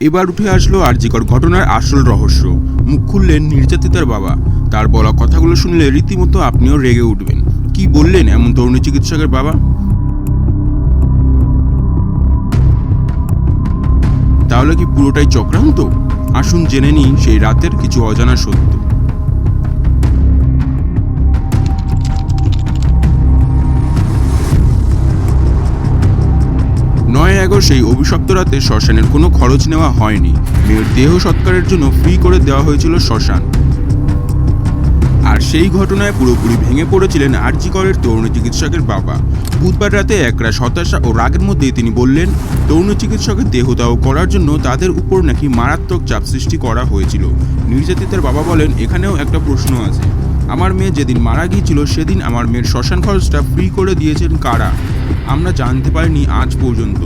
এবার উঠে আসলো আরজিকর ঘটনার আসল রহস্য। মুখ খুললেন নির্যাতিতার বাবা। তার বলা কথাগুলো শুনলে রীতিমতো আপনিও রেগে উঠবেন। কি বললেন এমন তরুণী চিকিৎসকের বাবা? তাহলে কি পুরোটাই চক্রান্ত? আসুন জেনে নিই সেই রাতের কিছু অজানা সত্য। আগস্ট সেই অভিশপ্ত রাতে শ্মশানের কোনো খরচ নেওয়া হয়নি। মেয়ের দেহ সৎকারের জন্য ফ্রি করে দেওয়া হয়েছিল শ্মশান। আর সেই ঘটনায় পুরোপুরি ভেঙে পড়েছিলেন আরজি করের তরুণ চিকিৎসকের বাবা। বুধবার রাতে একরা হতাশা ও রাগের মধ্যে তিনি বললেন, তরুণ চিকিৎসকের দেহদাহ করার জন্য তাদের উপর নাকি মারাত্মক চাপ সৃষ্টি করা হয়েছিল। নির্যাতিতার বাবা বলেন, এখানেও একটা প্রশ্ন আছে। আমার মেয়ে যেদিন মারা গিয়েছিল, সেদিন আমার মেয়ের শ্মশান খরচটা ফ্রি করে দিয়েছেন কারা? আমরা জানতে পারিনি আজ পর্যন্ত।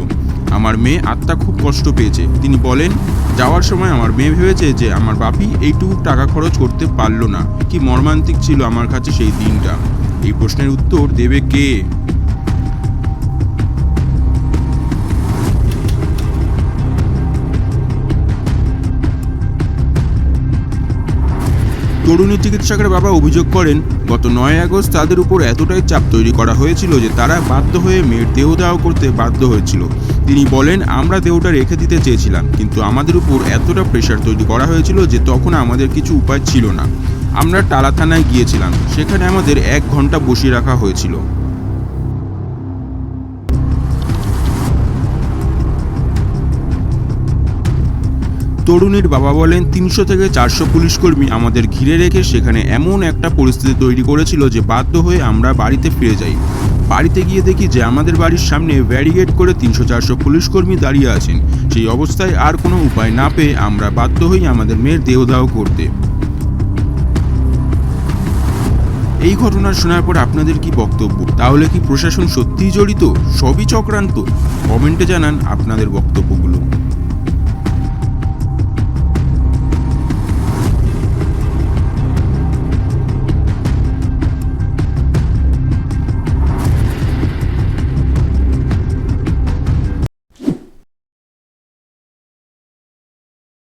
আমার মেয়ে আত্মা খুব কষ্ট পেয়েছে। তিনি বলেন, যাওয়ার সময় আমার মেয়ে ভেবেছে যে আমার বাপি এইটুকু টাকা খরচ করতে পারল না। কি মর্মান্তিক ছিল আমার কাছে সেই দিনটা? এই প্রশ্নের উত্তর দেবে কে? তরুণী চিকিৎসকের বাবা অভিযোগ করেন, গত নয় আগস্ট তাদের উপর এতটাই চাপ তৈরি করা হয়েছিল যে তারা বাধ্য হয়ে মেয়ের দেহ দাহ করতে বাধ্য হয়েছিল। তিনি বলেন, আমরা দেহটা রেখে দিতে চেয়েছিলাম, কিন্তু আমাদের উপর এতটা প্রেশার তৈরি করা হয়েছিল যে তখন আমাদের কিছু উপায় ছিল না। আমরা টালা থানায় গিয়েছিলাম, সেখানে আমাদের এক ঘণ্টা বসিয়ে রাখা হয়েছিল। তরুণীর বাবা বলেন, তিনশো থেকে চারশো পুলিশ কর্মী আমাদের ঘিরে রেখে সেখানে এমন একটা পরিস্থিতি তৈরি করেছিল যে বাধ্য হয়ে আমরা বাড়িতে ফিরে যাই। বাড়িতে গিয়ে দেখি যে আমাদের বাড়ির সামনে ব্যারিগেড করে তিনশো চারশো পুলিশকর্মী দাঁড়িয়ে আছেন। সেই অবস্থায় আর কোনো উপায় না পেয়ে আমরা বাধ্য হই আমাদের মেয়ের দেহদাহ করতে। এই ঘটনা শোনার পর আপনাদের কি বক্তব্য? তাহলে কি প্রশাসন সত্যিই জড়িত? সবই চক্রান্ত? কমেন্টে জানান আপনাদের বক্তব্যগুলো।